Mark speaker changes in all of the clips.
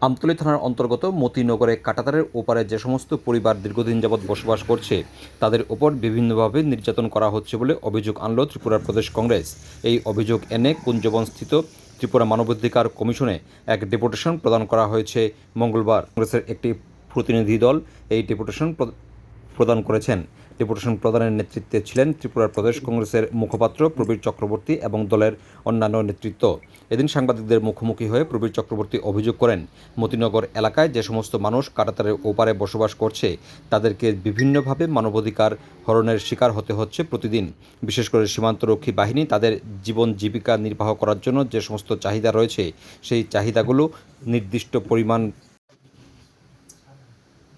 Speaker 1: আমতলী থানার অন্তর্গত মতিনগরে কাটাতারের ওপারে যে সমস্ত পরিবার দীর্ঘদিন যাবৎ বসবাস করছে, তাদের ওপর বিভিন্নভাবে নির্যাতন করা হচ্ছে বলে অভিযোগ আনল ত্রিপুরা প্রদেশ কংগ্রেস। এই অভিযোগ এনে কুঞ্জবনস্থিত ত্রিপুরা মানবাধিকার কমিশনে এক ডেপুটেশন প্রদান করা হয়েছে। মঙ্গলবার কংগ্রেসের একটি প্রতিনিধি দল এই ডেপুটেশন প্র- প্রদান করেছেন। ডেপুটেশন প্রদানের নেতৃত্বে ছিলেন ত্রিপুরা প্রদেশ কংগ্রেসের মুখপাত্র প্রবীর চক্রবর্তী এবং দলের অন্যান্য নেতৃত্ব। এদিন সাংবাদিকদের মুখোমুখি হয়ে প্রবীর চক্রবর্তী অভিযোগ করেন, মতিনগর এলাকায় যে সমস্ত মানুষ কাটাতারের ওপারে বসবাস করছে, তাদেরকে বিভিন্নভাবে মানবাধিকার হরণের শিকার হতে হচ্ছে প্রতিদিন। বিশেষ করে সীমান্তরক্ষী বাহিনী তাদের জীবন জীবিকা নির্বাহ করার জন্য যে সমস্ত চাহিদা রয়েছে, সেই চাহিদাগুলো নির্দিষ্ট পরিমাণ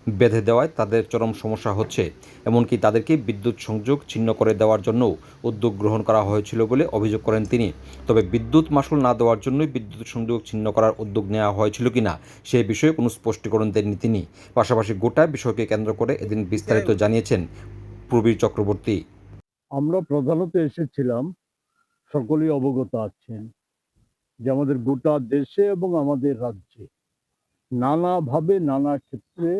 Speaker 1: বেঁধে দেওয়ায় তাদের চরম সমস্যা হচ্ছে। এমনকি তাদেরকে বিদ্যুৎ সংযোগ ছিন্ন করে দেওয়ার জন্য উদ্যোগ গ্রহণ করা হয়েছিল বলে অভিযোগ করেন তিনি। তবে বিদ্যুৎ মাসুল না দেওয়ার জন্যই বিদ্যুৎ সংযোগ ছিন্ন করার উদ্যোগ নেওয়া হয়েছিল কিনা সে বিষয়ে কোনো স্পষ্টীকরণ দেননি তিনি। পাশাপাশি গোটা বিষয়কে কেন্দ্র করে এদিন বিস্তারিত জানিয়েছেন প্রবীর চক্রবর্তী।
Speaker 2: আমরা প্রধানত এসেছিলাম সকলেই অবগত আছেন যে আমাদের গোটা দেশে এবং আমাদের রাজ্যে নানাভাবে নানা ক্ষেত্রে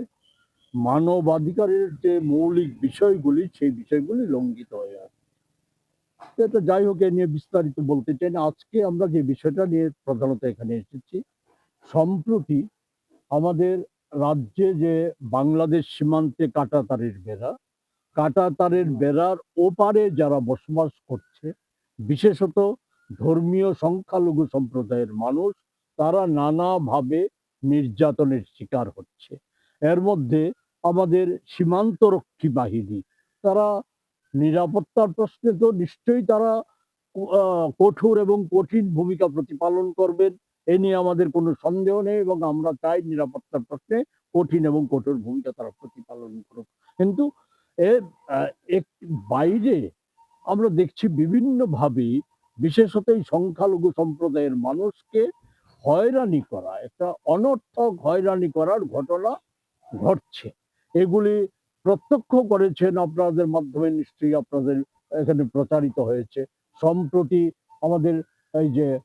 Speaker 2: মানবাধিকারের যে মৌলিক বিষয়গুলি, সেই বিষয়গুলি লঙ্ঘিত হয়ে আছে। এটা যাই হোক, এ নিয়ে বিস্তারিত বলতে চাই না। আজকে আমরা যে বিষয়টা নিয়ে প্রধানত এখানে এসেছি, সম্প্রতি আমাদের রাজ্যে যে বাংলাদেশ সীমান্তে কাটাতারের বেড়া, কাটাতারের বেড়ার ওপারে যারা বসবাস করছে, বিশেষত ধর্মীয় সংখ্যালঘু সম্প্রদায়ের মানুষ, তারা নানাভাবে নির্যাতনের শিকার হচ্ছে। এর মধ্যে আমাদের সীমান্তরক্ষী বাহিনী। তারা নিরাপত্তার প্রশ্নে তো নিশ্চয়ই তারা কঠোর এবং কঠিন ভূমিকা প্রতিপালন করবেন, এ নিয়ে আমাদের কোনো সন্দেহ নেই এবং আমরা চাই নিরাপত্তার প্রশ্নে কঠিন এবং কঠোর ভূমিকা তারা প্রতিপালন করুক। কিন্তু এর বাইরে আমরা দেখছি বিভিন্নভাবে, বিশেষত এই সংখ্যালঘু সম্প্রদায়ের মানুষকে হয়রানি করা, একটা অনর্থক হয়রানি করার ঘটনা ঘটছে। এগুলি প্রত্যক্ষ করেছেন আপনাদের মাধ্যমে নিশ্চয়ই আপনাদের এখানে প্রচারিত হয়েছে। সম্প্রতি আমাদের এই যে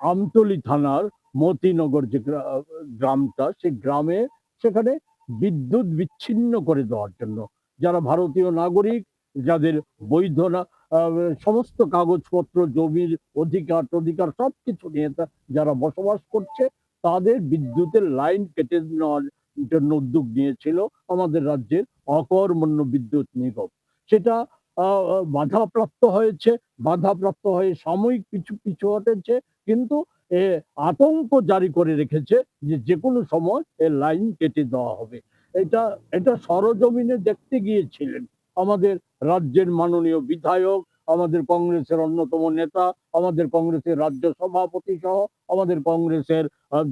Speaker 2: আমতলি থানার মতিনগর যে গ্রা- গ্রামটা, সেই গ্রামে সেখানে বিদ্যুৎ বিচ্ছিন্ন করে দেওয়ার জন্য যারা ভারতীয় নাগরিক, যাদের বৈধ না সমস্ত কাগজপত্র, জমির অধিকার অধিকার সব কিছু নিয়ে যারা বসবাস করছে, তাদের বিদ্যুতের লাইন কেটে নেওয়ার জন্য উদ্যোগ নিয়েছিল আমাদের রাজ্যের অকর্মণ্য বিদ্যুৎ নিগম। সেটা বাধাপ্রাপ্ত হয়েছে, বাধাপ্রাপ্ত হয়ে সাময়িক কিছু পিছু হটেছে, কিন্তু এ আতঙ্ক জারি করে রেখেছে যে যে কোনো সময় এ লাইন কেটে দেওয়া হবে। এটা এটা সরজমিনে দেখতে গিয়েছিলেন আমাদের রাজ্যের মাননীয় বিধায়ক, আমাদের কংগ্রেসের অন্যতম নেতা, আমাদের কংগ্রেসের রাজ্য সভাপতি সহ আমাদের কংগ্রেসের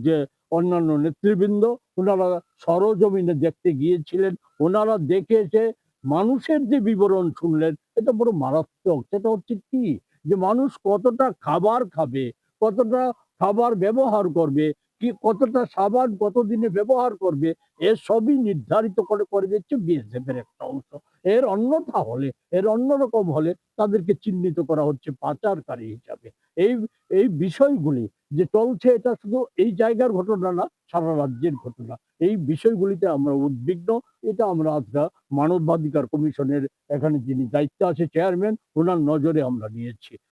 Speaker 2: যে অন্যান্য নেতৃবৃন্দ, ওনারা সরজমিনে দেখতে গিয়েছিলেন, ওনারা দেখে এসে মানুষের যে বিবরণ শুনলেন, এটা বড় মারাত্মক। সেটা হচ্ছে কি? যে মানুষ কতটা খাবার খাবে, কতটা খাবার ব্যবহার করবে, কি কতটা সাবান কতদিনে ব্যবহার করবে এর সবই নির্ধারিত করে করে দিচ্ছে বিএসএফের একটা অংশ। এর অন্যথা হলে, এর অন্যরকম হলে তাদেরকে চিহ্নিত করা হচ্ছে পাচারকারী হিসাবে। এই এই বিষয়গুলি যে চলছে এটা শুধু এই জায়গার ঘটনা না, সারা রাজ্যের ঘটনা। এই বিষয়গুলিতে আমরা উদ্বিগ্ন। এটা আমরা আজকে মানবাধিকার কমিশনের এখানে যিনি দায়িত্বে আছে চেয়ারম্যান ওনার নজরে আমরা নিয়েছি।